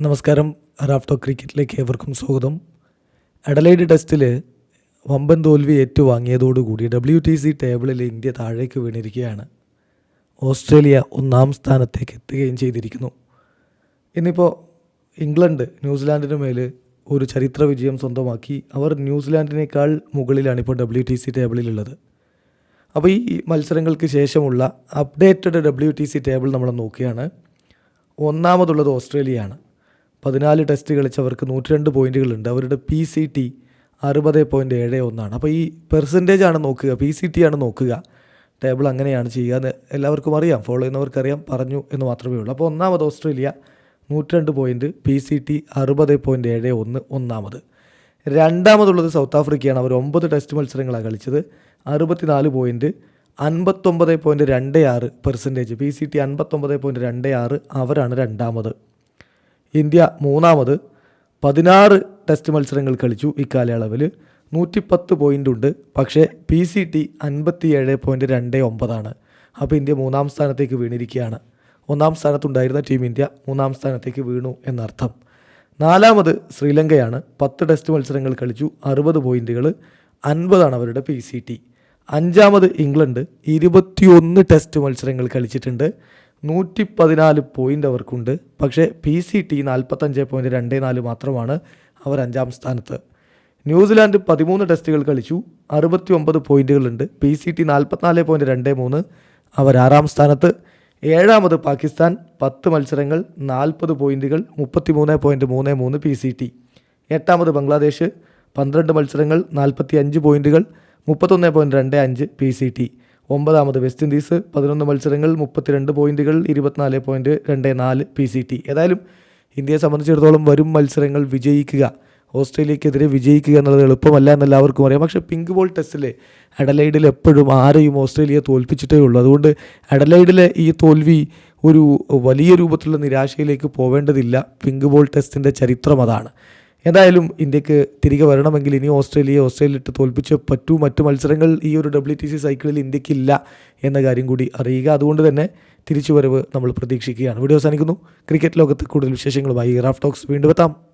നമസ്കാരം. റാഫ്റ്റോ ക്രിക്കറ്റിലേക്ക് ഏവർക്കും സ്വാഗതം. അഡലൈഡ് ടെസ്റ്റിൽ വമ്പൻ തോൽവി ഏറ്റുവാങ്ങിയതോടുകൂടി ഡബ്ല്യു ടി സി ടേബിളിൽ ഇന്ത്യ താഴേക്ക് വീണിരിക്കുകയാണ്. ഓസ്ട്രേലിയ ഒന്നാം സ്ഥാനത്തേക്ക് എത്തുകയും ചെയ്തിരിക്കുന്നു. ഇന്നിപ്പോൾ ഇംഗ്ലണ്ട് ന്യൂസിലാൻഡിന് മേൽ ഒരു ചരിത്ര വിജയം സ്വന്തമാക്കി. അവർ ന്യൂസിലാൻഡിനേക്കാൾ മുകളിലാണ് ഇപ്പോൾ ഡബ്ല്യു ടി സി ടേബിളിലുള്ളത്. അപ്പോൾ ഈ മത്സരങ്ങൾക്ക് ശേഷമുള്ള updated W T C table നമ്മൾ നോക്കുകയാണ്. ഒന്നാമതുള്ളത് ഓസ്ട്രേലിയയാണ്. പതിനാല് ടെസ്റ്റ് കളിച്ചവർക്ക് നൂറ്റി രണ്ട് പോയിന്റുകളുണ്ട് അവരുടെ പി സി ടി അറുപത് പോയിന്റ് ഏഴ് ഒന്നാണ്. അപ്പോൾ ഈ പെർസെന്റേജ് ആണ് നോക്കുക പി സി ടി ആണ് നോക്കുക. ടേബിൾ അങ്ങനെയാണ് ചെയ്യുക എന്ന് എല്ലാവർക്കും അറിയാം. ഫോളോ ചെയ്യുന്നവർക്കറിയാം പറഞ്ഞു എന്ന് മാത്രമേ ഉള്ളൂ. അപ്പോൾ ഒന്നാമത് ഓസ്ട്രേലിയ നൂറ്റി രണ്ട് പോയിന്റ് പി സി ടി അറുപത് പോയിന്റ് ഏഴ് ഒന്ന് ഒന്നാമത്. രണ്ടാമതുള്ളത് സൗത്ത് ആഫ്രിക്കയാണ് അവർ ഒമ്പത് ടെസ്റ്റ് മത്സരങ്ങളാണ് കളിച്ചത്. അറുപത്തിനാല് പോയിന്റ് അൻപത്തൊമ്പത് പോയിന്റ് രണ്ട് ആറ് പെർസെന്റേജ് പി സി ടി അൻപത്തൊമ്പത് പോയിന്റ് രണ്ട് ആറ് അവരാണ് രണ്ടാമത്. ഇന്ത്യ മൂന്നാമത് പതിനാറ് ടെസ്റ്റ് മത്സരങ്ങൾ കളിച്ചു ഇക്കാലയളവിൽ നൂറ്റിപ്പത്ത് പോയിന്റ് ഉണ്ട്. പക്ഷേ പി സി ടി അൻപത്തി ഏഴ് പോയിന്റ് രണ്ട് ഒമ്പതാണ് അപ്പോൾ ഇന്ത്യ മൂന്നാം സ്ഥാനത്തേക്ക് വീണിരിക്കുകയാണ്. ഒന്നാം സ്ഥാനത്തുണ്ടായിരുന്ന ടീം ഇന്ത്യ മൂന്നാം സ്ഥാനത്തേക്ക് വീണു എന്നർത്ഥം. നാലാമത് ശ്രീലങ്കയാണ്. പത്ത് ടെസ്റ്റ് മത്സരങ്ങൾ കളിച്ചു. അറുപത് പോയിന്റുകൾ അൻപതാണ് അവരുടെ പി സി ടി അഞ്ചാമത് ഇംഗ്ലണ്ട്. ഇരുപത്തിയൊന്ന് ടെസ്റ്റ് മത്സരങ്ങൾ കളിച്ചിട്ടുണ്ട്. നൂറ്റി പതിനാല് പോയിന്റ് അവർക്കുണ്ട്. പക്ഷേ പി സി ടി നാൽപ്പത്തഞ്ച് പോയിന്റ് രണ്ട് നാല് മാത്രമാണ് അവർ അഞ്ചാം സ്ഥാനത്ത്. ന്യൂസിലാൻഡ് പതിമൂന്ന് ടെസ്റ്റുകൾ കളിച്ചു. അറുപത്തി ഒമ്പത് പോയിന്റുകളുണ്ട് പി സി ടി നാൽപ്പത്തിനാല് പോയിന്റ് രണ്ട് മൂന്ന് അവർ ആറാം സ്ഥാനത്ത്. ഏഴാമത് പാകിസ്ഥാൻ പത്ത് മത്സരങ്ങൾ നാൽപ്പത് പോയിന്റുകൾ മുപ്പത്തി മൂന്ന് പോയിന്റ് മൂന്ന് മൂന്ന് പി സി ടി എട്ടാമത് ബംഗ്ലാദേശ് പന്ത്രണ്ട് മത്സരങ്ങൾ നാൽപ്പത്തി അഞ്ച് പോയിന്റുകൾ മുപ്പത്തൊന്ന് പോയിന്റ് രണ്ട് അഞ്ച് പി സി ടി ഒമ്പതാമത് വെസ്റ്റ് ഇൻഡീസ് പതിനൊന്ന് മത്സരങ്ങൾ മുപ്പത്തിരണ്ട് പോയിന്റുകൾ ഇരുപത്തിനാല് പോയിന്റ് രണ്ട് നാല് പി സി ടി ഏതായാലും ഇന്ത്യയെ സംബന്ധിച്ചിടത്തോളം വരും മത്സരങ്ങൾ വിജയിക്കുക. ഓസ്ട്രേലിയക്കെതിരെ വിജയിക്കുക എന്നുള്ളത് എളുപ്പമല്ല എന്ന് എല്ലാവർക്കും അറിയാം. പക്ഷേ പിങ്ക് ബോൾ ടെസ്റ്റിലെ അഡലൈഡിൽ എപ്പോഴും ആരെയും ഓസ്ട്രേലിയ തോൽപ്പിച്ചിട്ടേ ഉള്ളൂ. അതുകൊണ്ട് അഡലൈഡിലെ ഈ തോൽവി ഒരു വലിയ രൂപത്തിലുള്ള നിരാശയിലേക്ക് പോവേണ്ടതില്ല. പിങ്ക് ബോൾ ടെസ്റ്റിന്റെ ചരിത്രം അതാണ്. ഏതായാലും ഇന്ത്യയ്ക്ക് തിരികെ വരണമെങ്കിൽ ഇനി ഓസ്ട്രേലിയയെ ഓസ്ട്രേലിയ ഇട്ട് തോൽപ്പിച്ച് പറ്റൂ. മറ്റു മത്സരങ്ങൾ ഈ ഒരു ഡബ്ല്യു ടി സി സൈക്കിളിൽ ഇന്ത്യക്കില്ല എന്ന കാര്യം കൂടി അറിയുക. അതുകൊണ്ട് തന്നെ തിരിച്ചുവരവ് നമ്മൾ പ്രതീക്ഷിക്കുകയാണ്. വീഡിയോ അവസാനിക്കുന്നു. ക്രിക്കറ്റ് ലോകത്ത് കൂടുതൽ വിശേഷങ്ങളുമായി റാഫ് ടോക്സ് വീണ്ടും എത്താം.